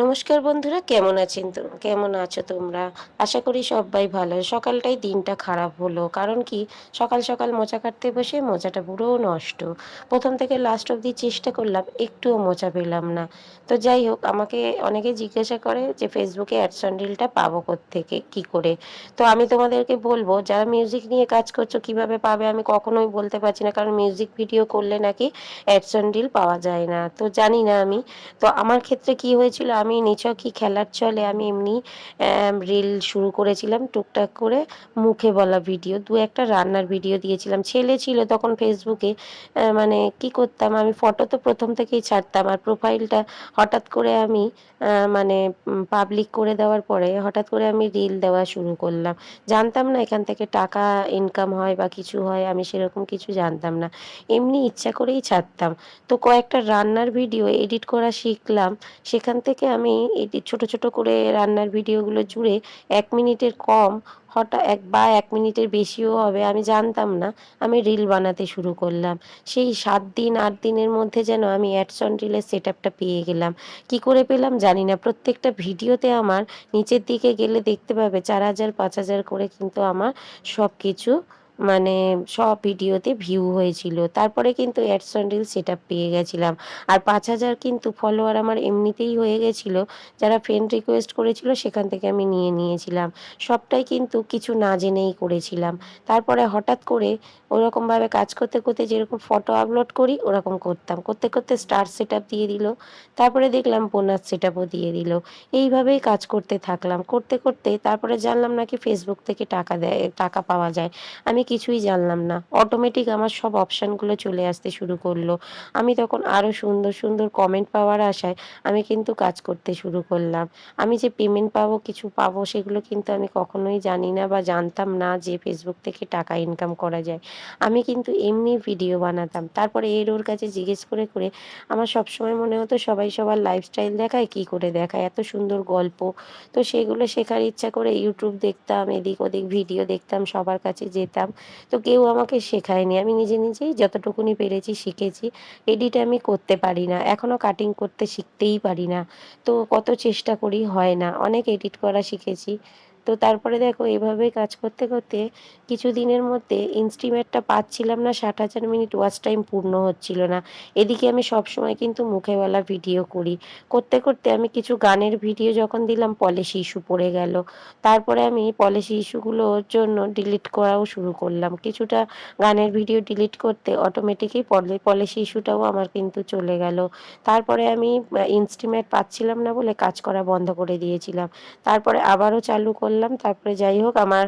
নমস্কার বন্ধুরা, কেমন আছেন তো? কেমন আছো তোমরা? আশা করি সবাই ভালো। সকালটাই দিনটা খারাপ হলো। কারণ কি? সকাল সকাল মোচা কাটতে বসে মোচাটা পুরো নষ্ট। প্রথম থেকে লাস্ট অবধি চেষ্টা করলাম, একটুও মোচা পেলাম না। তো যাই হোক, আমাকে অনেকে জিজ্ঞাসা করে যে ফেসবুকে অ্যাডসন্ডিলটা পাবো থেকে কি করে? তো আমি তোমাদেরকে বলব, যারা মিউজিক নিয়ে কাজ করছ, কীভাবে পাবে আমি কখনোই বলতে পারছি না। কারণ মিউজিক ভিডিও করলে নাকি অ্যাডসন্ডিল পাওয়া যায় না। তো জানি না আমি। তো আমার ক্ষেত্রে কি হয়েছিল? আমি নিছকই খেলার চলে আমি এমনি রিল শুরু করেছিলাম টুকটাক করে মুখে বলা ভিডিও দু একটা রান্নার ভিডিও দিয়েছিলাম। ছেলে ছিল তখন ফেসবুকে মানে কি করতাম আমি ফটো তো প্রথম থেকেই ছাড়তাম। আর প্রোফাইলটা হঠাৎ করে আমি মানে পাবলিক করে দেওয়ার পরে হঠাৎ করে আমি রিল দেওয়া শুরু করলাম। জানতাম না এখান থেকে টাকা ইনকাম হয় বা কিছু হয়, আমি সেরকম কিছু জানতাম না। এমনি ইচ্ছা করেই ছাড়তাম। তো কয়েকটা রান্নার ভিডিও এডিট করা শিখলাম। সেখান থেকে আমি এটি ছোট ছোট করে রান্নার ভিডিওগুলো জুড়ে এক মিনিটের কম, হঠাৎ এক বা এক মিনিটের বেশিও হবে, আমি জানতাম না। আমি রিল বানাতে শুরু করলাম। সেই সাত দিন, আট দিনের মধ্যে যেন আমি অ্যাডসন রিলের সেট আপটা পেয়ে গেলাম। কি করে পেলাম জানি না। প্রত্যেকটা ভিডিওতে আমার নিচের দিকে গেলে দেখতে পাবে চার হাজার, পাঁচ হাজার করে কিন্তু আমার সব কিছু মানে সব ভিডিওতে ভিউ হয়েছিল। তারপরে কিন্তু অ্যাডসন রিল সেট পেয়ে গেছিলাম। আর পাঁচ হাজার কিন্তু ফলোয়ার আমার এমনিতেই হয়ে গেছিল। যারা ফ্রেন্ড রিকোয়েস্ট করেছিল সেখান থেকে আমি নিয়ে নিয়েছিলাম। সবটাই কিন্তু কিছু না জেনেই করেছিলাম। তারপরে হঠাৎ করে ওরকমভাবে কাজ করতে করতে যেরকম ফটো আপলোড করি, ওরকম করতাম। করতে করতে স্টার সেট দিয়ে দিল। তারপরে দেখলাম বোনাস সেট দিয়ে দিল। এইভাবেই কাজ করতে থাকলাম। করতে করতে তারপরে জানলাম নাকি ফেসবুক থেকে টাকা দেয়, টাকা পাওয়া যায়। আমি কিছুই জানলাম না। অটোমেটিক আমার সব অপশানগুলো চলে আসতে শুরু করল। আমি তখন আরও সুন্দর সুন্দর কমেন্ট পাওয়ার আশায় আমি কিন্তু কাজ করতে শুরু করলাম। আমি যে পেমেন্ট পাবো, কিছু পাবো, সেগুলো কিন্তু আমি কখনোই জানি না বা জানতাম না যে ফেসবুক থেকে টাকা ইনকাম করা যায়। আমি কিন্তু এমনি ভিডিও বানাতাম। তারপরে এর ওর কাছে জিজ্ঞেস করে করে আমার সবসময় মনে হতো সবাই সবার লাইফস্টাইল দেখায়, কি করে দেখায়, এত সুন্দর গল্প। তো সেগুলো শেখার ইচ্ছা করে ইউটিউব দেখতাম, এদিক ওদিক ভিডিও দেখতাম, সবার কাছে যেতাম। তো কেউ আমাকে শেখায়নি। আমি নিজে নিজেই যতটুকুনি পেরেছি শিখেছি। এডিট আমি করতে পারি না। এখনও কাটিং করতে শিখতেই পারি না। তো কত চেষ্টা করি হয় না। অনেক এডিট করা শিখেছি। তো তারপরে দেখো এভাবেই কাজ করতে করতে কিছু দিনের মধ্যে ইনস্টিমেটটা পাচ্ছিলাম না, ষাট হাজার মিনিট ওয়াচ টাইম পূর্ণ হচ্ছিল না। এদিকে আমি সবসময় কিন্তু মুখেওয়ালা ভিডিও করি। করতে করতে আমি কিছু গানের ভিডিও যখন দিলাম পলিসি ইস্যু পড়ে গেল। তারপরে আমি পলিসি ইস্যুগুলোর জন্য ডিলিট করাও শুরু করলাম। কিছুটা গানের ভিডিও ডিলিট করতে অটোমেটিকই পলিসি ইস্যুটাও আমার কিন্তু চলে গেল। তারপরে আমি ইনস্টিমেট পাচ্ছিলাম না বলে কাজ করা বন্ধ করে দিয়েছিলাম। তারপরে আবারও চালু করলাম তারপরে যাই হোক, আমার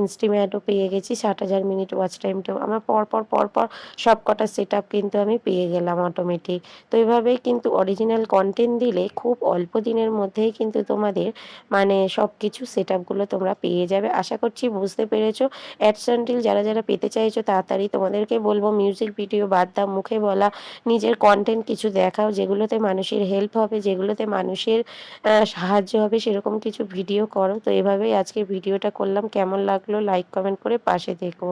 ইনস্টিমেটও পেয়ে গেছি, ষাট হাজার মিনিট ওয়াচ টাইমটাও আমার পরপর পরপর সব কটা সেট আপ কিন্তু আমি পেয়ে গেলাম অটোমেটিক তো এভাবেই কিন্তু অরিজিনাল কন্টেন্ট দিলে খুব অল্প দিনের মধ্যেই কিন্তু তোমাদের মানে সব কিছু সেট আপগুলো তোমরা পেয়ে যাবে। আশা করছি বুঝতে পেরেছ। অ্যাডসান্টিল যারা যারা পেতে চাইছো, তাড়াতাড়ি তোমাদেরকে বলব মিউজিক ভিডিও বাদ দাও, মুখে বলা, নিজের কন্টেন্ট কিছু দেখাও, যেগুলোতে মানুষের হেল্প হবে, যেগুলোতে মানুষের সাহায্য হবে, সেরকম কিছু ভিডিও করো। তো এভাবেই আজকে ভিডিওটা করলাম। কেমন লাগল লাইক কমেন্ট করে পাশে দেখো